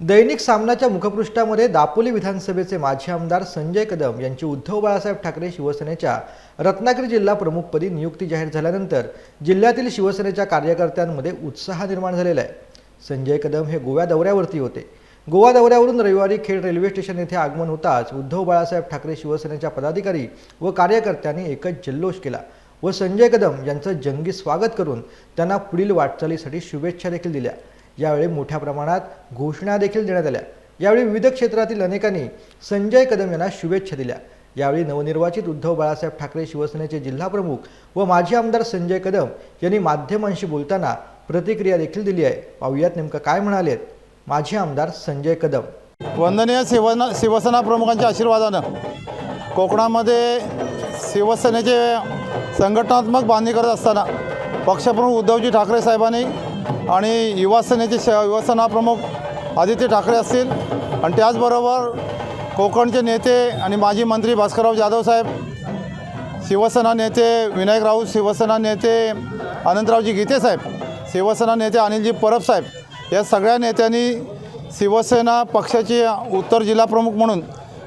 दैनिक सामनाच्या मुखपृष्ठामध्ये दापोली विधानसभेचे माजी आमदार संजय कदम यांची उद्धव बाळासाहेब ठाकरे शिवसेनेच्या रत्नागिरी जिल्हा प्रमुखपदी नियुक्ती जाहीर झाल्यानंतर जिल्ह्यातील शिवसेनेच्या कार्यकर्त्यांमध्ये उत्साह निर्माण झालेला आहे. संजय कदम हे गोव्या दौऱ्यावरती होते. गोवा दौऱ्यावरून रविवारी खेड रेल्वे स्टेशन येथे आगमन होताच उद्धव बाळासाहेब ठाकरे शिवसेनेच्या पदाधिकारी व कार्यकर्त्यांनी एकच जल्लोष केला व संजय कदम यांचं जंगी स्वागत करून त्यांना पुढील वाटचालीसाठी शुभेच्छा देखील दिल्या. यावेळी मोठ्या प्रमाणात घोषणा देखील देण्यात आल्या. यावेळी विविध क्षेत्रातील अनेकांनी संजय कदम यांना शुभेच्छा दिल्या. यावेळी नवनिर्वाचित उद्धव बाळासाहेब ठाकरे शिवसेनेचे जिल्हाप्रमुख व माजी आमदार संजय कदम यांनी माध्यमांशी बोलताना प्रतिक्रिया देखील दिली आहे. पाहुयात नेमकं काय म्हणालेत माजी आमदार संजय कदम. वंदनीय शिवना शिवसेना प्रमुखांच्या आशीर्वादानं कोकणामध्ये शिवसेनेचे संघटनात्मक बांधणी करत असताना पक्षप्रमुख उद्धवजी ठाकरे साहेबांनी आणि युवासेनेचे श युवासेना प्रमुख आदित्य ठाकरे असतील. आणि त्याचबरोबर कोकणचे नेते आणि माजी मंत्री भास्करराव जाधव साहेब शिवसेना नेते विनायक राऊत शिवसेना नेते अनंतरावजी गीते साहेब शिवसेना नेते अनिलजी परब साहेब या सगळ्या नेत्यांनी शिवसेना पक्षाची उत्तर जिल्हा प्रमुख म्हणून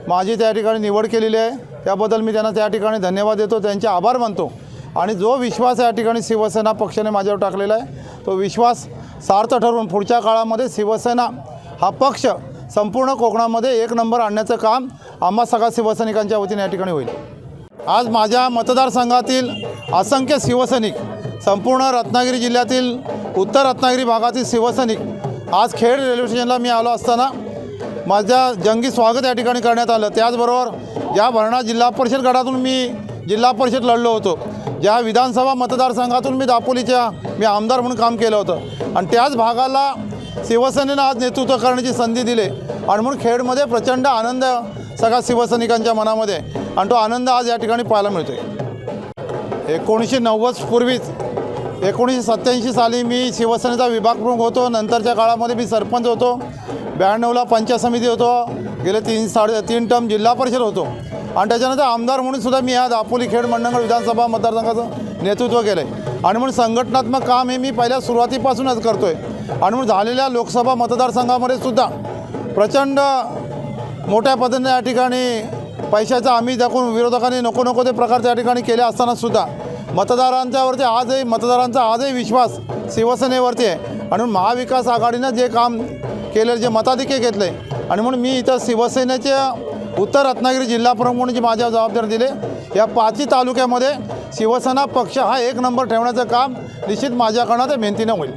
माझी त्या ठिकाणी निवड केलेली आहे. त्याबद्दल मी त्यांना त्या ठिकाणी धन्यवाद देतो. त्यांचे आभार मानतो. आणि जो विश्वास या ठिकाणी शिवसेना पक्षाने माझ्यावर टाकलेला आहे तो विश्वास सार्थ ठरवून पुढच्या काळामध्ये शिवसेना हा पक्ष संपूर्ण कोकणामध्ये एक नंबर आणण्याचं काम आम्हा सगळ्या शिवसैनिकांच्या वतीने या ठिकाणी होईल. आज माझ्या मतदारसंघातील असंख्य शिवसैनिक संपूर्ण रत्नागिरी जिल्ह्यातील उत्तर रत्नागिरी भागातील शिवसैनिक आज खेड रेल्वे स्टेशनला मी आलो असताना माझ्या जंगी स्वागत या ठिकाणी करण्यात आलं. त्याचबरोबर या भरणा जिल्हा परिषद गटातून मी जिल्हा परिषद लढलो होतो. ज्या विधानसभा मतदारसंघातून मी दापोलीच्या मी आमदार म्हणून काम केलं होतं. आणि त्याच भागाला शिवसेनेनं आज नेतृत्व करण्याची संधी दिली. आणि म्हणून खेडमध्ये प्रचंड आनंद सगळ्या शिवसैनिकांच्या मनामध्ये आणि तो आनंद आज या ठिकाणी पाहायला मिळतो आहे एकोणीसशे नव्वदपूर्वीच एकोणीसशे सत्त्याऐंशी साली मी शिवसेनेचा विभाग प्रमुख होतो. नंतरच्या काळामध्ये मी सरपंच होतो. ब्याण्णवला पंचायत समिती होतो. गेले तीन साडे तीन टर्म जिल्हा परिषद होतो. आणि त्याच्यानंतर आमदार म्हणून सुद्धा मी आज दापोली खेड मंडणगड विधानसभा मतदारसंघाचं नेतृत्व केलं आहे आणि म्हणून संघटनात्मक काम हे मी पहिल्या सुरुवातीपासूनच करतो आहे आणि म्हणून झालेल्या लोकसभा मतदारसंघामध्ये सुद्धा प्रचंड मोठ्या पद्धतीने या ठिकाणी पैशाचा आम्ही दाखवून विरोधकांनी नको नको ते प्रकार त्या ठिकाणी केले असतानासुद्धा मतदारांच्यावरती आजही मतदारांचा आजही विश्वास शिवसेनेवरती आहे. आणि म्हणून महाविकास आघाडीनं जे काम केलेलं जे मताधिक्य घेतलं आहे आणि म्हणून मी इथं शिवसेनेच्या उत्तर रत्नागिरी जिल्हा प्रमुख म्हणून जी माझ्या जबाबदारी दिले या पाचही तालुक्यामध्ये शिवसेना पक्ष हा एक नंबर ठेवण्याचं काम निश्चित माझ्याकडनं ते मेहनतीनं होईल.